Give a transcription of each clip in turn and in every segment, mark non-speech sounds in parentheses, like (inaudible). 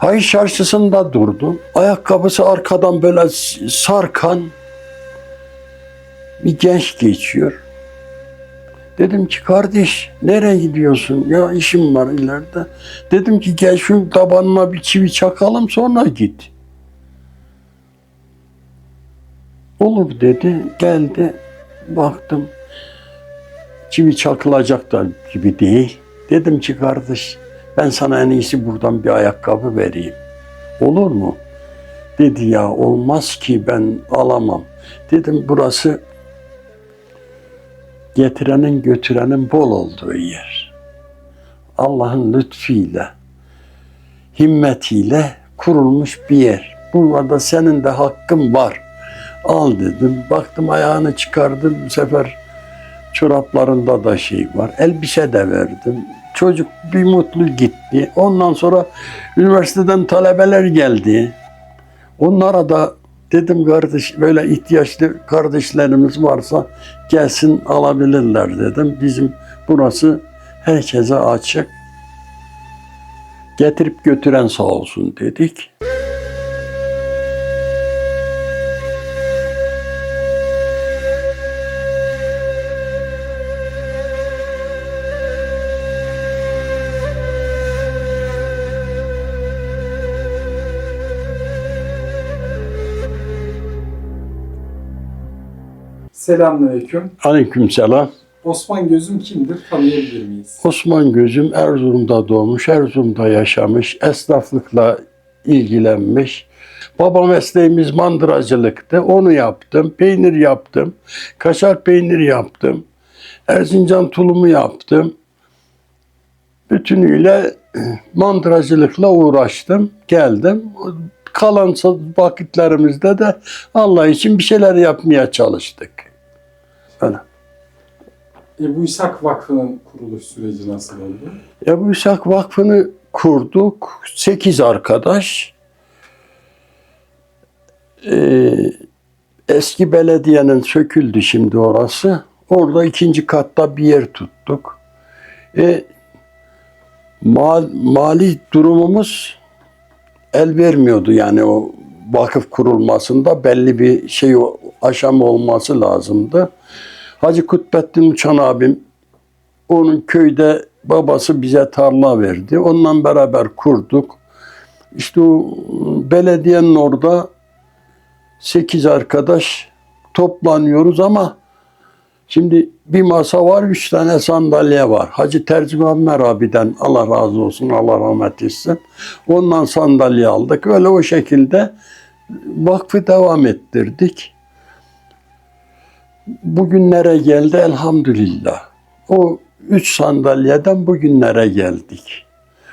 Hay çarşısında durdum. Ayakkabısı arkadan böyle sarkan bir genç geçiyor. Dedim ki kardeş nereye gidiyorsun? Ya işim var ileride. Dedim ki gel şu tabanına bir çivi çakalım sonra git. Olur dedi. Geldi. Baktım. Çivi çakılacak da gibi değil. Dedim ki kardeş ben sana en iyisi buradan bir ayakkabı vereyim. Olur mu? Dedi ya olmaz ki ben alamam. Dedim burası getirenin götürenin bol olduğu yer. Allah'ın lütfuyla, himmetiyle kurulmuş bir yer. Burada senin de hakkın var. Al dedim. Baktım ayağını çıkardım. Bu sefer çoraplarında da şey var. Elbise de verdim. Çocuk bir mutlu gitti. Ondan sonra üniversiteden talebeler geldi. Onlara da dedim kardeş böyle ihtiyaçlı kardeşlerimiz varsa gelsin alabilirler dedim. Bizim burası herkese açık. Getirip götüren sağ olsun dedik. Selamünaleyküm. Aleykümselam. Osman Gözüm kimdir? Tanıyabilir miyiz? Osman Gözüm Erzurum'da doğmuş, Erzurum'da yaşamış, esnaflıkla ilgilenmiş. Baba mesleğimiz mandıracılıktı. Onu yaptım. Peynir yaptım. Kaşar peynir yaptım. Erzincan tulumu yaptım. Bütünüyle mandıracılıkla uğraştım. Geldim. Kalan vakitlerimizde de Allah için bir şeyler yapmaya çalıştık. Öyle. Ebu İshak Vakfı'nın kuruluş süreci nasıl oldu? Ebu İshak Vakfı'nı kurduk. Sekiz arkadaş. Ee, eski belediyenin söküldü şimdi orası. Orada ikinci katta bir yer tuttuk. E, mal, mali durumumuz el vermiyordu yani o vakıf kurulmasında belli bir şey aşama olması lazımdı. Hacı Kutbettin Uçan abim onun köyde babası bize tarla verdi. Onunla beraber kurduk. İşte o belediyenin orada sekiz arkadaş toplanıyoruz ama şimdi bir masa var, üç tane sandalye var. Hacı Tercüman Merabi'den Allah razı olsun, Allah rahmet etsin. Ondan sandalye aldık. Öyle o şekilde vakfı devam ettirdik. Bugünlere geldi elhamdülillah. O üç sandalyeden bugünlere geldik.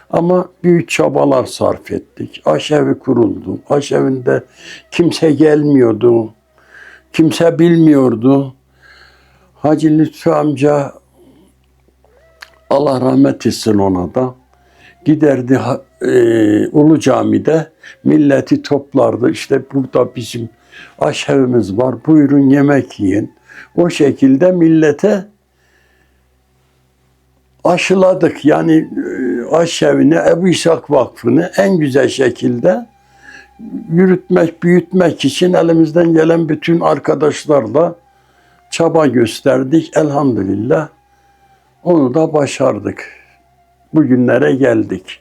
Ama büyük çabalar sarf ettik. Aşevi kuruldu. Aşevinde kimse gelmiyordu. Kimse bilmiyordu. Hacı Lütfü amca Allah rahmet etsin ona da. Giderdi e, Ulu Cami'de milleti toplardı. İşte burada bizim aşevimiz var. Buyurun yemek yiyin. O şekilde millete aşıladık. Yani e, aşevini, Ebu İshak Vakfı'nı en güzel şekilde yürütmek, büyütmek için elimizden gelen bütün arkadaşlarla çaba gösterdik. Elhamdülillah onu da başardık. Bugünlere geldik.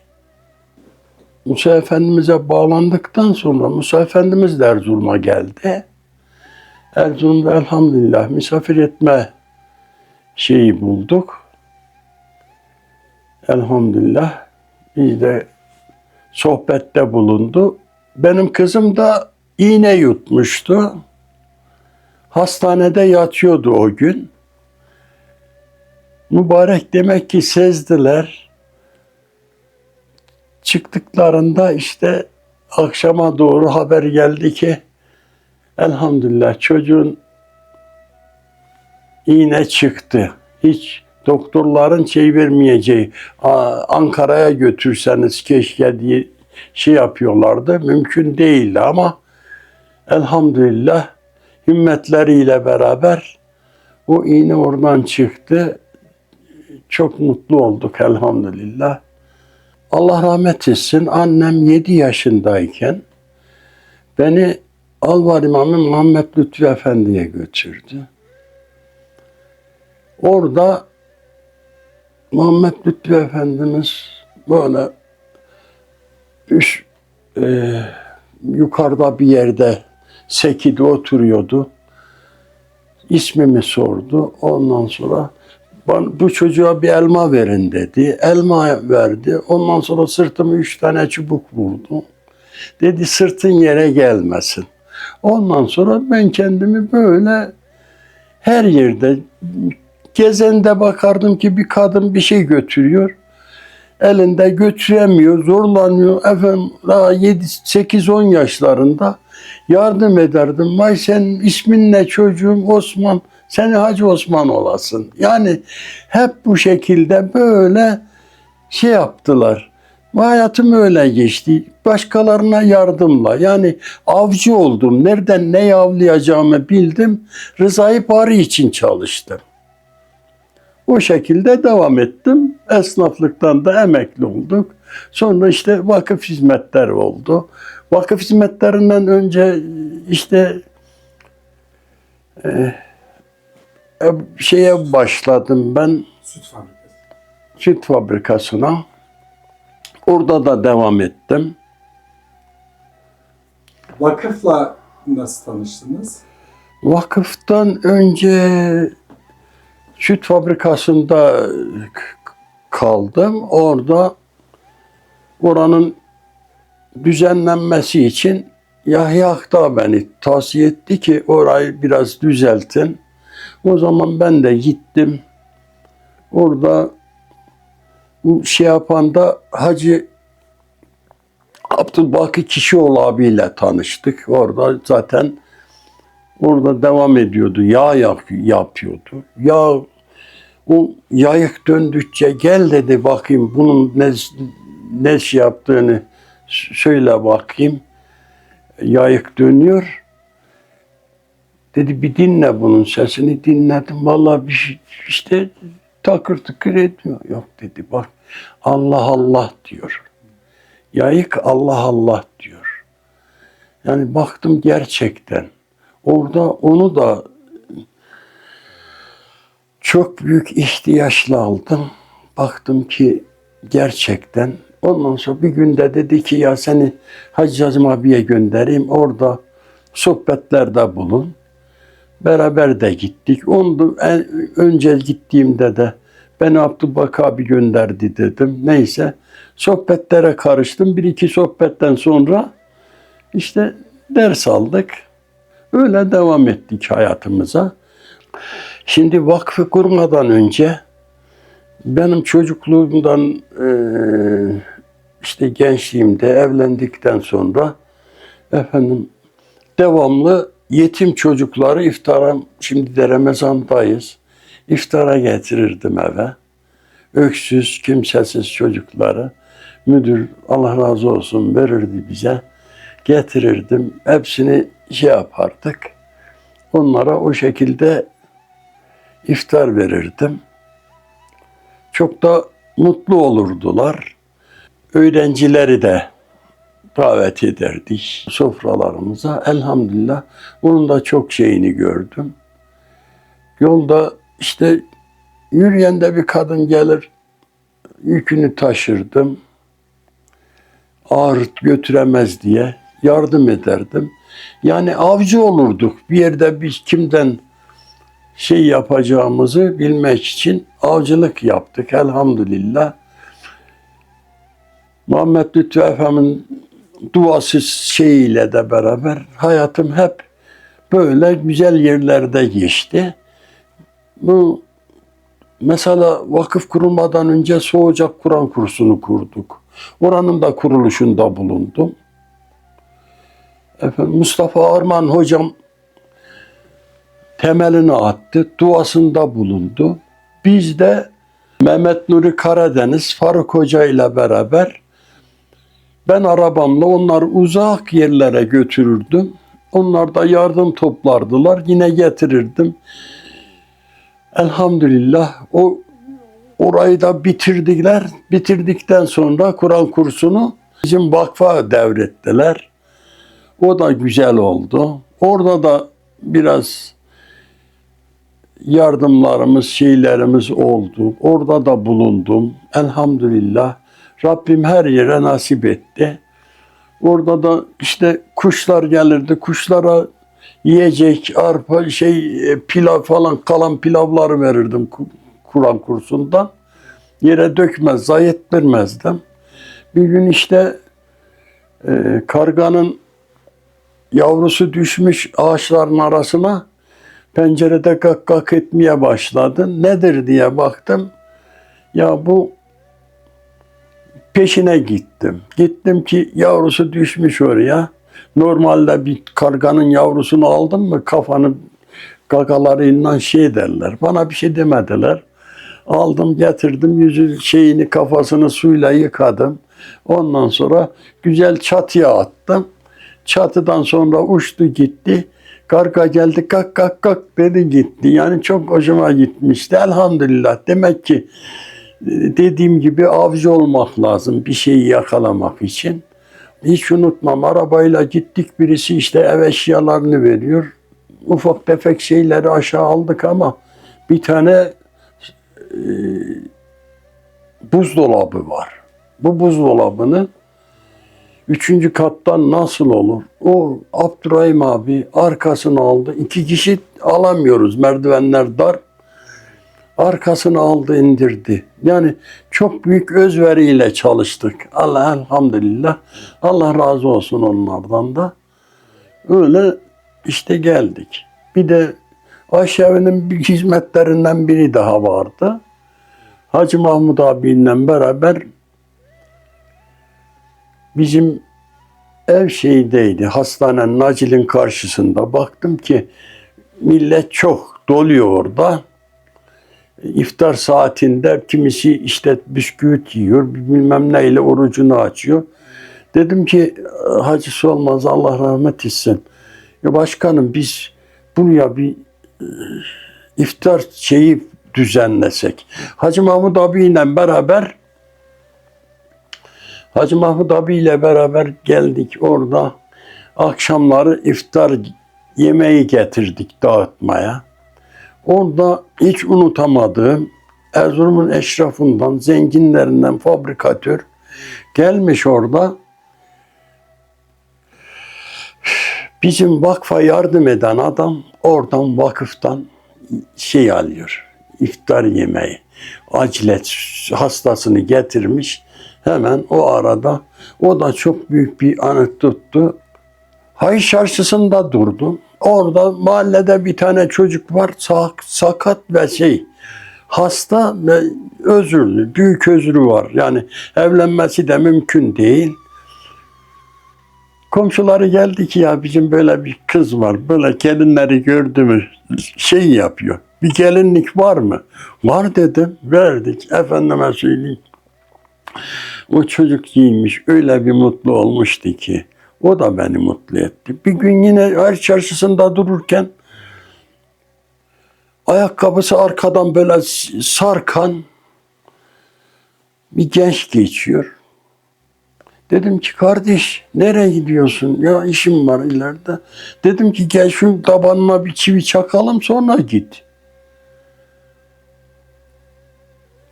Musa Efendimiz'e bağlandıktan sonra Musa Efendimiz de Erzurum'a geldi. Erzurum'da elhamdülillah misafir etme şeyi bulduk. Elhamdülillah biz de sohbette bulundu. Benim kızım da iğne yutmuştu. Hastanede yatıyordu o gün. Mübarek demek ki sezdiler. Çıktıklarında işte akşama doğru haber geldi ki elhamdülillah çocuğun iğne çıktı. Hiç doktorların şey vermeyeceği "Aa, Ankara'ya götürseniz keşke diye şey yapıyorlardı. Mümkün değildi ama elhamdülillah himmetleriyle beraber o iğne oradan çıktı. Çok mutlu olduk elhamdülillah. Allah rahmet etsin annem 7 yaşındayken beni Alvar İmamı Muhammed Lütfü Efendi'ye götürdü. Orada Muhammed Lütfü Efendimiz böyle üst, e, yukarıda bir yerde sekide oturuyordu. İsmimi sordu. Ondan sonra "Bana- bu çocuğa bir elma verin dedi. Elma verdi. Ondan sonra sırtıma üç tane çubuk vurdu. Dedi sırtın yere gelmesin. Ondan sonra ben kendimi böyle her yerde gezende bakardım ki bir kadın bir şey götürüyor. Elinde götüremiyor, zorlanıyor. Efendim daha 7 8 10 yaşlarında yardım ederdim. Vay senin ismin ne çocuğum Osman. Seni Hacı Osman olasın. Yani hep bu şekilde böyle şey yaptılar. Bu hayatım öyle geçti. Başkalarına yardımla. Yani avcı oldum. Nereden ne avlayacağımı bildim. Rızayı bari için çalıştım. O şekilde devam ettim. Esnaflıktan da emekli olduk. Sonra işte vakıf hizmetleri oldu. Vakıf hizmetlerinden önce işte e, e, şeye başladım ben Süt fabrikası. süt fabrikasına. Orada da devam ettim. Vakıfla nasıl tanıştınız? Vakıftan önce süt fabrikasında kaldım. Orada oranın düzenlenmesi için Yahya Akdağ beni tavsiye etti ki orayı biraz düzeltin. O zaman ben de gittim. Orada şey yapan da Hacı Abdülbaki Kişioğlu abiyle tanıştık. Orada zaten orada devam ediyordu. Yağ yak- yapıyordu. Yağ o yayık döndükçe gel dedi bakayım bunun ne, ne şey yaptığını söyle bakayım. Yayık dönüyor. Dedi bir dinle bunun sesini dinledim. Vallahi bir şey işte takır tıkır etmiyor. Yok dedi bak Allah Allah diyor. Yayık Allah Allah diyor. Yani baktım gerçekten. Orada onu da çok büyük ihtiyaçla aldım. Baktım ki gerçekten. Ondan sonra bir günde dedi ki ya seni Hacı Cazım abiye göndereyim. Orada sohbetlerde bulun. Beraber de gittik. Onu da en, önce gittiğimde de beni Abdülbaki abi gönderdi dedim. Neyse sohbetlere karıştım. Bir iki sohbetten sonra işte ders aldık. Öyle devam ettik hayatımıza. Şimdi vakfı kurmadan önce benim çocukluğumdan eee, işte gençliğimde evlendikten sonra efendim devamlı yetim çocukları iftara şimdi de Ramazan'dayız. İftara getirirdim eve. Öksüz, kimsesiz çocukları müdür Allah razı olsun verirdi bize. Getirirdim. Hepsini şey yapardık. Onlara o şekilde iftar verirdim. Çok da mutlu olurdular. Öğrencileri de davet ederdik sofralarımıza. Elhamdülillah bunun da çok şeyini gördüm. Yolda işte yürüyen de bir kadın gelir, yükünü taşırdım. Ağır götüremez diye yardım ederdim. Yani avcı olurduk. Bir yerde biz kimden şey yapacağımızı bilmek için avcılık yaptık elhamdülillah. Muhammed Lütfü Efem'in duası şeyiyle de beraber hayatım hep böyle güzel yerlerde geçti. Bu mesela vakıf kurulmadan önce Soğucak Kur'an kursunu kurduk. Oranın da kuruluşunda bulundum. Efendim, Mustafa Arman hocam temelini attı, duasında bulundu. Biz de Mehmet Nuri Karadeniz, Faruk Hoca ile beraber ben arabamla onları uzak yerlere götürürdüm. Onlar da yardım toplardılar. Yine getirirdim. Elhamdülillah o orayı da bitirdiler. Bitirdikten sonra Kur'an kursunu bizim vakfa devrettiler. O da güzel oldu. Orada da biraz yardımlarımız, şeylerimiz oldu. Orada da bulundum. Elhamdülillah. Rabbim her yere nasip etti. Orada da işte kuşlar gelirdi. Kuşlara yiyecek, arpa, şey e, pilav falan kalan pilavları verirdim Ku- Kur'an kursundan. Yere dökmez, zayi ettirmezdim. Bir gün işte e, karganın yavrusu düşmüş ağaçların arasına pencerede gak gak etmeye başladı. Nedir diye baktım. Ya bu peşine gittim. Gittim ki yavrusu düşmüş oraya. Normalde bir karganın yavrusunu aldın mı kafanı gagalarıyla şey derler. Bana bir şey demediler. Aldım getirdim yüzü şeyini kafasını suyla yıkadım. Ondan sonra güzel çatıya attım. Çatıdan sonra uçtu gitti. Karga geldi kak kak kak dedi gitti. Yani çok hoşuma gitmişti. Elhamdülillah. Demek ki dediğim gibi avcı olmak lazım bir şeyi yakalamak için. Hiç unutmam arabayla gittik birisi işte ev eşyalarını veriyor. Ufak tefek şeyleri aşağı aldık ama bir tane e, buzdolabı var. Bu buzdolabını üçüncü kattan nasıl olur? O Abdurrahim abi arkasını aldı. İki kişi alamıyoruz merdivenler dar. Arkasını aldı indirdi. Yani çok büyük özveriyle çalıştık. Allah elhamdülillah. Allah razı olsun onlardan da. Öyle işte geldik. Bir de aşevinin bir hizmetlerinden biri daha vardı. Hacı Mahmud abiyle beraber bizim ev şeydeydi. Hastanenin Nacil'in karşısında. Baktım ki millet çok doluyor orada. İftar saatinde kimisi işte bisküvit yiyor, bilmem neyle orucunu açıyor. Dedim ki hacısı olmaz Allah rahmet etsin. Ya başkanım biz buraya bir e, iftar şeyi düzenlesek. Hacı Mahmud abiyle beraber Hacı Mahmud abiyle beraber geldik orada. Akşamları iftar yemeği getirdik dağıtmaya. Orada hiç unutamadığım Erzurum'un eşrafından, zenginlerinden fabrikatör gelmiş orada. Bizim vakfa yardım eden adam oradan vakıftan şey alıyor. iftar yemeği. Acilet hastasını getirmiş. Hemen o arada o da çok büyük bir anekdottu. Hay çarşısında durdum. Orada mahallede bir tane çocuk var sak- sakat ve şey hasta ve özürlü, büyük özrü var. Yani evlenmesi de mümkün değil. Komşuları geldi ki ya bizim böyle bir kız var. Böyle gelinleri gördü mü şey yapıyor. Bir gelinlik var mı? Var dedim. Verdik. Efendime söyleyeyim. O çocuk giymiş. Öyle bir mutlu olmuştu ki. O da beni mutlu etti. Bir gün yine her çarşısında dururken ayakkabısı arkadan böyle sarkan bir genç geçiyor. Dedim ki kardeş nereye gidiyorsun? Ya işim var ileride. Dedim ki gel şu tabanına bir çivi çakalım sonra git.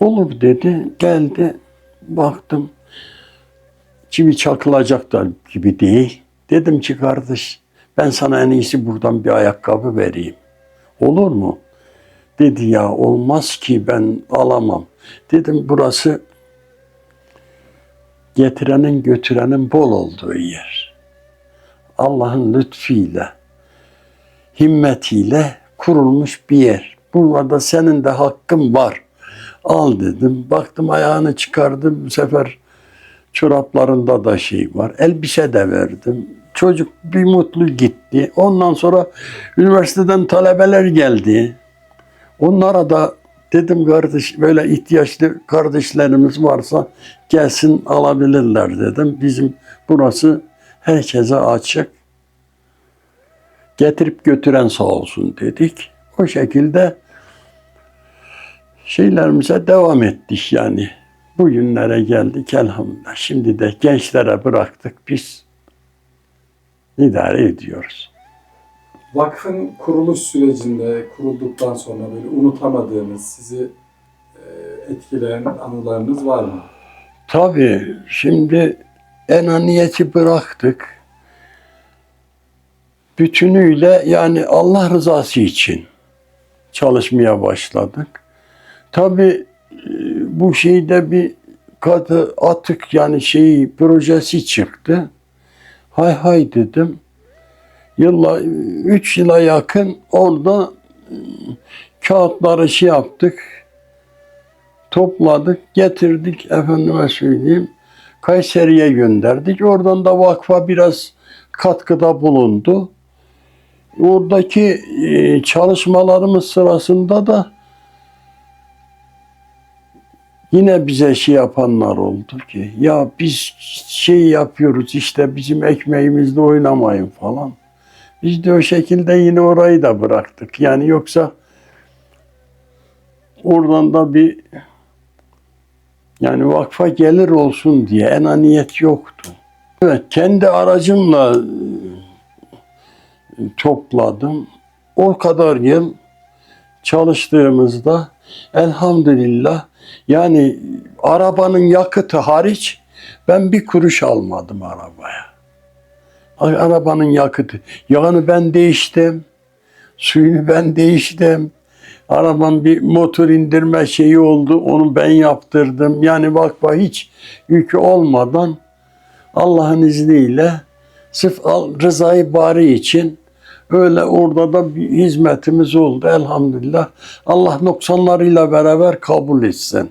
Olur dedi. Geldi. Baktım. Çivi çakılacak da gibi değil. Dedim ki kardeş ben sana en iyisi buradan bir ayakkabı vereyim. Olur mu? Dedi ya olmaz ki ben alamam. Dedim burası getirenin götürenin bol olduğu yer. Allah'ın lütfiyle, himmetiyle kurulmuş bir yer. Burada senin de hakkın var. Al dedim. Baktım ayağını çıkardım. Bu sefer çoraplarında da şey var. Elbise de verdim. Çocuk bir mutlu gitti. Ondan sonra üniversiteden talebeler geldi. Onlara da dedim kardeş böyle ihtiyaçlı kardeşlerimiz varsa gelsin alabilirler dedim. Bizim burası herkese açık. Getirip götüren sağ olsun dedik. O şekilde şeylerimize devam ettik yani. Bu günlere geldik elhamdülillah. Şimdi de gençlere bıraktık biz idare ediyoruz. Vakfın kuruluş sürecinde, kurulduktan sonra böyle unutamadığınız, sizi e, etkileyen anılarınız var mı? Tabii şimdi enaniyeti bıraktık. Bütünüyle yani Allah rızası için çalışmaya başladık. Tabii bu şeyde bir katı atık yani şeyi projesi çıktı. Hay hay dedim. Yılla, üç yıla yakın orada e, kağıtları şey yaptık topladık, getirdik efendime söyleyeyim. Kayseri'ye gönderdik. Oradan da vakfa biraz katkıda bulundu. Oradaki e, çalışmalarımız sırasında da yine bize şey yapanlar oldu ki ya biz şey yapıyoruz işte bizim ekmeğimizle oynamayın falan. Biz de o şekilde yine orayı da bıraktık. Yani yoksa oradan da bir yani vakfa gelir olsun diye enaniyet yoktu. Evet, kendi aracımla e, topladım. O kadar yıl çalıştığımızda elhamdülillah yani arabanın yakıtı hariç ben bir kuruş almadım arabaya. Ay, Arabanın yakıtı. Yağını ben değiştim. Suyunu ben değiştim. Arabanın bir motor indirme şeyi oldu. Onu ben yaptırdım. Yani vakfa hiç yükü olmadan Allah'ın izniyle sırf rızayı bari için öyle orada da bir hizmetimiz oldu elhamdülillah. Allah noksanlarıyla beraber kabul etsin.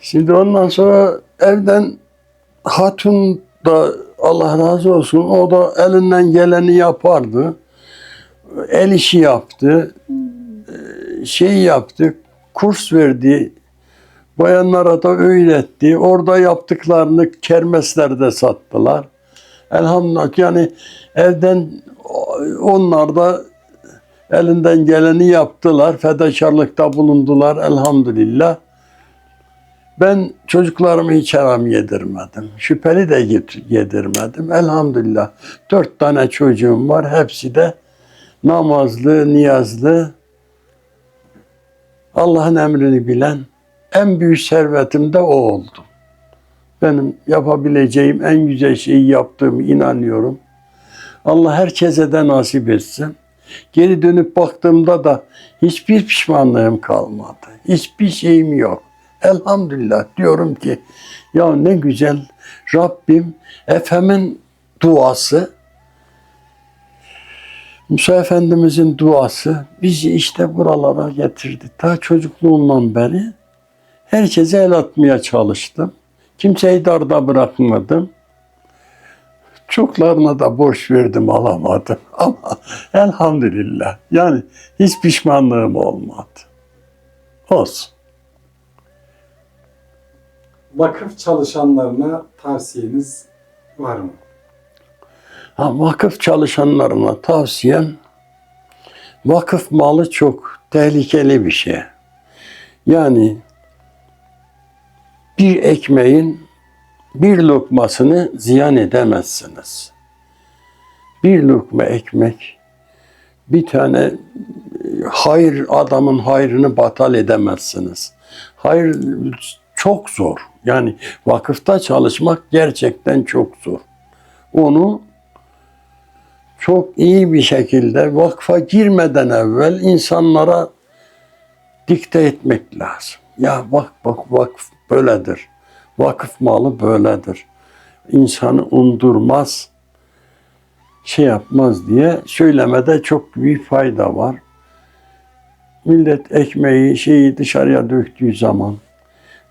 Şimdi ondan sonra evden hatun da Allah razı olsun o da elinden geleni yapardı. El işi yaptı. Ee, Şey yaptı. Kurs verdi. Bayanlara da öğretti. Orada yaptıklarını kermeslerde sattılar. Elhamdülillah yani evden onlar da elinden geleni yaptılar. Fedakarlıkta bulundular elhamdülillah. Ben çocuklarımı hiç haram yedirmedim. Şüpheli de yed- yedirmedim. Elhamdülillah. Dört tane çocuğum var. Hepsi de namazlı, niyazlı. Allah'ın emrini bilen en büyük servetim de o oldu. Benim yapabileceğim en güzel şeyi yaptığımı inanıyorum. Allah herkese de nasip etsin. Geri dönüp baktığımda da hiçbir pişmanlığım kalmadı. Hiçbir şeyim yok. Elhamdülillah diyorum ki ya ne güzel Rabbim Efem'in duası Musa Efendimizin duası bizi işte buralara getirdi. Ta çocukluğumdan beri herkese el atmaya çalıştım. Kimseyi darda bırakmadım. Çoklarına da borç verdim alamadım. (laughs) Ama elhamdülillah yani hiç pişmanlığım olmadı. Olsun. Vakıf çalışanlarına tavsiyeniz var mı? Ha, vakıf çalışanlarına tavsiyem vakıf malı çok tehlikeli bir şey. Yani bir ekmeğin bir lokmasını ziyan edemezsiniz. Bir lokma ekmek bir tane e, hayır adamın hayrını batal edemezsiniz. Hayır çok zor. Yani vakıfta çalışmak gerçekten çok zor. Onu çok iyi bir şekilde vakfa girmeden evvel insanlara dikte etmek lazım. Ya bak bak vakıf böyledir. Vakıf malı böyledir. İnsanı undurmaz, şey yapmaz diye söylemede çok büyük fayda var. Millet ekmeği şeyi dışarıya döktüğü zaman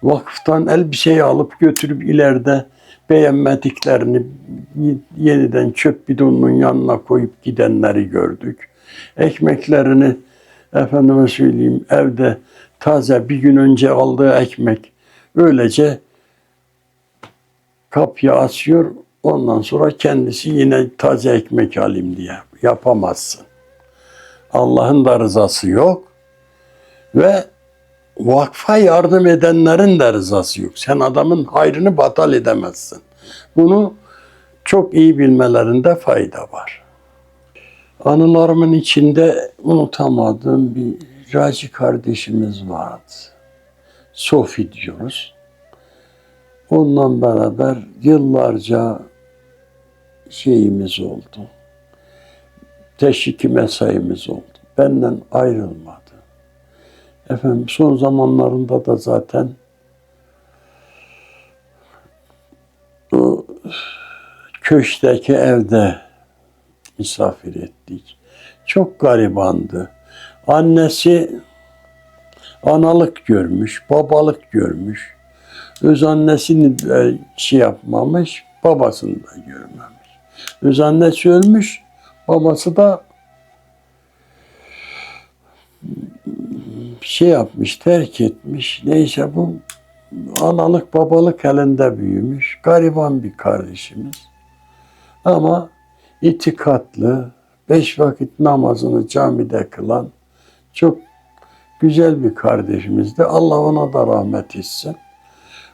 vakıftan elbiseyi alıp götürüp ileride beğenmediklerini yeniden çöp bidonunun yanına koyup gidenleri gördük. Ekmeklerini efendime söyleyeyim evde taze bir gün önce aldığı ekmek öylece kapıya asıyor. Ondan sonra kendisi yine taze ekmek alayım diye yapamazsın. Allah'ın da rızası yok ve vakfa yardım edenlerin de rızası yok. Sen adamın hayrını batal edemezsin. Bunu çok iyi bilmelerinde fayda var. Anılarımın içinde unutamadığım bir Raci kardeşimiz vardı. Sofi diyoruz. Onunla beraber yıllarca şeyimiz oldu. Teşviki mesaimiz oldu. Benden ayrılmadı. Efendim son zamanlarında da zaten o köşkteki evde misafir ettik. Çok garibandı. Annesi analık görmüş, babalık görmüş. Öz annesini de şey yapmamış, babasını da görmemiş. Öz annesi ölmüş, babası da şey yapmış, terk etmiş. Neyse bu analık babalık elinde büyümüş. Gariban bir kardeşimiz. Ama itikatlı, beş vakit namazını camide kılan çok güzel bir kardeşimizdi. Allah ona da rahmet etsin.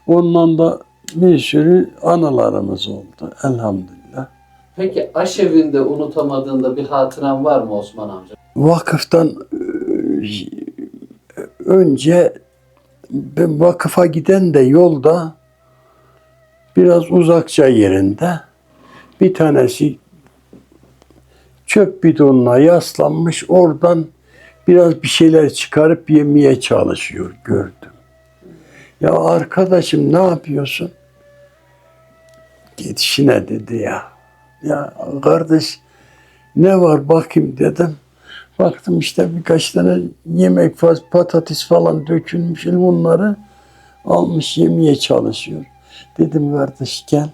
Ondan da bir sürü anılarımız oldu elhamdülillah. Peki aşevinde unutamadığında bir hatıran var mı Osman amca? Vakıftan e, önce ben vakıfa giden de yolda biraz uzakça yerinde bir tanesi çöp bidonuna yaslanmış oradan biraz bir şeyler çıkarıp yemeye çalışıyor gördüm. Ya arkadaşım ne yapıyorsun? Git işine dedi ya. Ya kardeş ne var bakayım dedim. Baktım işte birkaç tane yemek faz patates falan dökülmüş bunları almış yemeye çalışıyor. Dedim kardeş gel.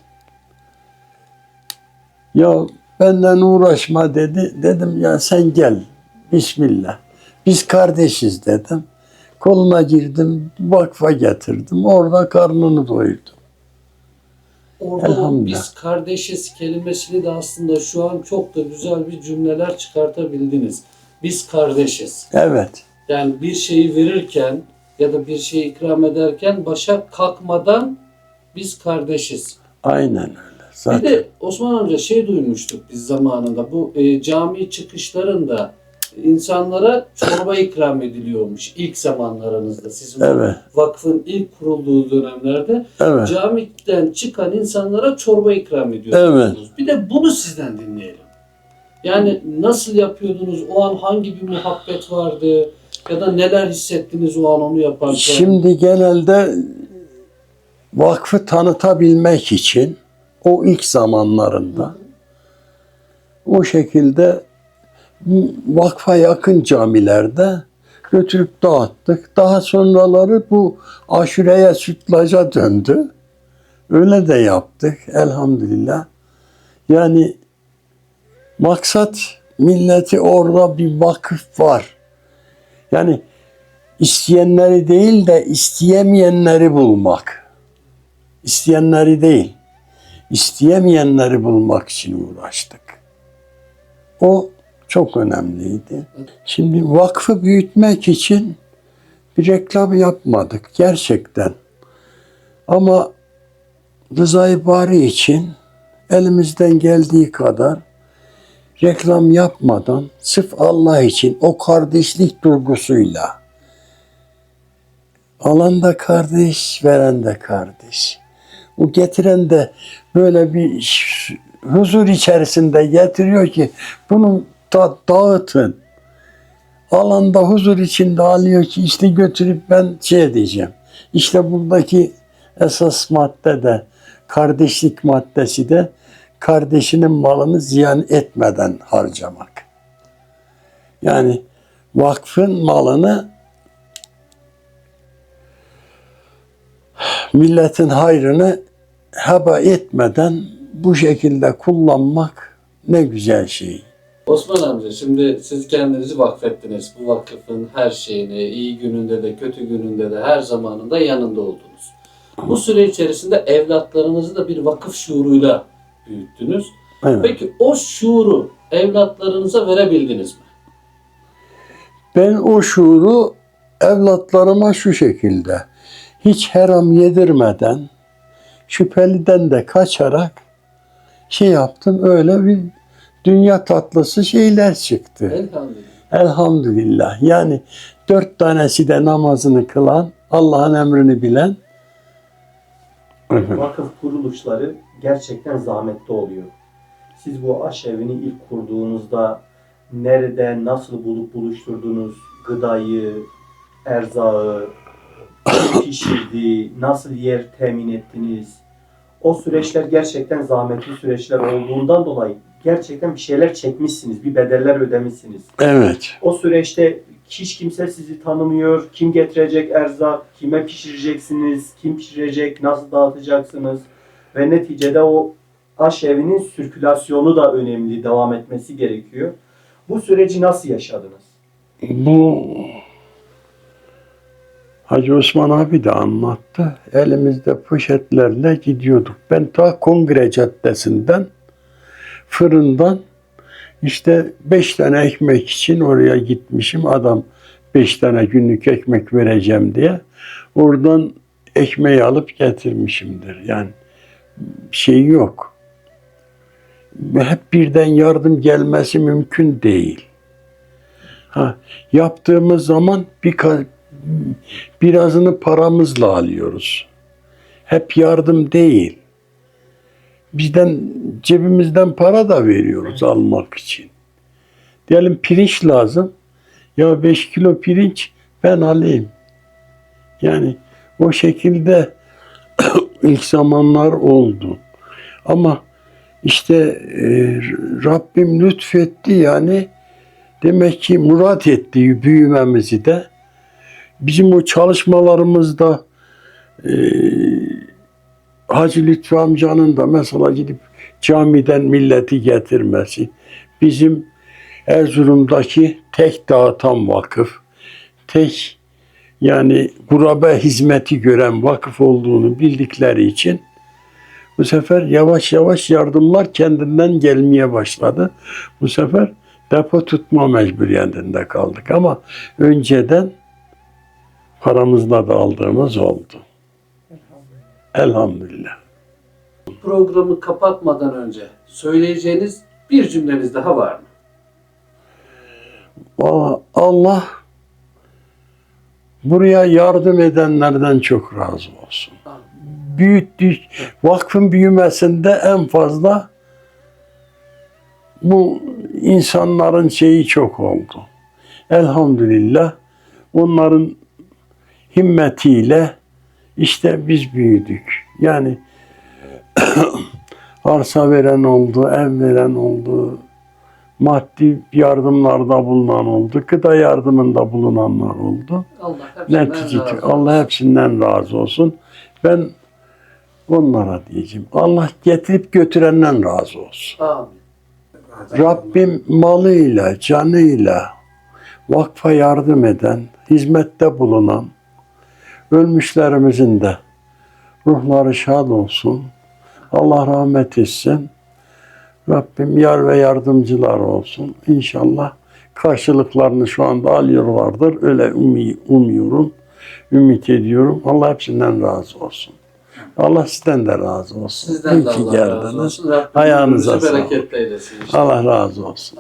Ya benden uğraşma dedi. Dedim ya sen gel. Bismillah. Biz kardeşiz dedim. Koluna girdim, vakfa getirdim. Orada karnını doyurdum. Orada Elhamdülillah. biz kardeşiz kelimesini de aslında şu an çok da güzel bir cümleler çıkartabildiniz. Biz kardeşiz. Evet. Yani bir şeyi verirken ya da bir şeyi ikram ederken başa kalkmadan biz kardeşiz. Aynen öyle. Bir Zaten de Osman amca şey duymuştuk biz zamanında bu e, cami çıkışlarında insanlara çorba ikram ediliyormuş ilk zamanlarınızda. Sizin Evet. vakfın ilk kurulduğu dönemlerde evet. camiden çıkan insanlara çorba ikram ediyorsunuz. Bir de bunu sizden dinleyelim. Yani nasıl yapıyordunuz? O an hangi bir muhabbet vardı? Ya da neler hissettiniz o an onu yaparken? Şimdi genelde vakfı tanıtabilmek için o ilk zamanlarında o şekilde vakfa yakın camilerde götürüp dağıttık. Daha sonraları bu aşureye sütlaca döndü. Öyle de yaptık elhamdülillah. Yani maksat milleti orada bir vakıf var. Yani isteyenleri değil de isteyemeyenleri bulmak. İsteyenleri değil, isteyemeyenleri bulmak için uğraştık. O çok önemliydi. Şimdi vakfı büyütmek için bir reklam yapmadık gerçekten. Ama Rıza'yı Bari için elimizden geldiği kadar reklam yapmadan sırf Allah için o kardeşlik duygusuyla alan da kardeş, veren de kardeş. O getiren de böyle bir huzur içerisinde getiriyor ki bunu da dağıtın. Alanda huzur içinde alıyor ki işte götürüp ben şey diyeceğim. İşte buradaki esas madde de kardeşlik maddesi de kardeşinin malını ziyan etmeden harcamak. Yani vakfın malını milletin hayrını heba etmeden bu şekilde kullanmak ne güzel şey. Osman amca şimdi siz kendinizi vakfettiniz. Bu vakıfın her şeyini iyi gününde de kötü gününde de her zamanında yanında oldunuz. Bu süre içerisinde evlatlarınızı da bir vakıf şuuruyla büyüttünüz. Evet. Peki o şuuru evlatlarınıza verebildiniz mi? Ben o şuuru evlatlarıma şu şekilde hiç haram yedirmeden şüpheliden de kaçarak şey yaptım öyle bir dünya tatlısı şeyler çıktı. Elhamdülillah. Elhamdülillah. Yani dört tanesi de namazını kılan, Allah'ın emrini bilen. Vakıf kuruluşları gerçekten zahmetli oluyor. Siz bu aşevini ilk kurduğunuzda nerede, nasıl bulup buluşturdunuz gıdayı, erzağı, (coughs) pişirdi, nasıl yer temin ettiniz? O süreçler gerçekten zahmetli süreçler olduğundan dolayı gerçekten bir şeyler çekmişsiniz, bir bedeller ödemişsiniz. Evet. O süreçte hiç kimse sizi tanımıyor. Kim getirecek erzak, kime pişireceksiniz, kim pişirecek, nasıl dağıtacaksınız. Ve neticede o aşevinin sirkülasyonu da önemli, devam etmesi gerekiyor. Bu süreci nasıl yaşadınız? Bu Hacı Osman abi de anlattı. Elimizde poşetlerle gidiyorduk. Ben ta Kongre Caddesi'nden fırından işte beş tane ekmek için oraya gitmişim. Adam beş tane günlük ekmek vereceğim diye. Oradan ekmeği alıp getirmişimdir. Yani şey yok. Hep birden yardım gelmesi mümkün değil. Ha, yaptığımız zaman bir birazını paramızla alıyoruz. Hep yardım değil. Bizden cebimizden para da veriyoruz almak için. Diyelim pirinç lazım. Ya 5 kilo pirinç ben alayım. Yani o şekilde (clears throat) ilk zamanlar oldu. Ama işte e, Rabbim lütfetti yani demek ki murat etti büyümemizi de. Bizim o çalışmalarımızda e, Hacı Lütfü amcanın da mesela gidip camiden milleti getirmesi. Bizim Erzurum'daki tek dağıtan vakıf, tek yani gurabe hizmeti gören vakıf olduğunu bildikleri için bu sefer yavaş yavaş yardımlar kendinden gelmeye başladı. Bu sefer depo tutma mecburiyetinde kaldık ama önceden paramızla da aldığımız oldu. Elhamdülillah. Programı kapatmadan önce söyleyeceğiniz bir cümleniz daha var mı? Valla Allah buraya yardım edenlerden çok razı olsun. Büyüttük. Vakfın büyümesinde en fazla bu insanların şeyi çok oldu. Elhamdülillah onların himmetiyle işte biz büyüdük. Yani (clears throat) arsa veren oldu, ev veren oldu, maddi yardımlarda bulunan oldu, gıda yardımında bulunanlar oldu. Allah hepsinden Netice razı olsun. Allah hepsinden razı olsun. Ben onlara diyeceğim. Allah getirip götürenden razı olsun. Amin. Rabbim malıyla, canıyla vakfa yardım eden, hizmette bulunan ölmüşlerimizin de ruhları şad olsun. Allah rahmet etsin. Rabbim yar ve yardımcılar olsun. İnşallah karşılıklarını şu anda alıyorlardır. Öyle umi, umuyorum, ümit ediyorum. Allah hepsinden razı olsun. Allah sizden de razı olsun. Sizden İyi de Allah razı geldiniz. olsun. Rabbim Ayağınıza sağlık. Allah razı olsun.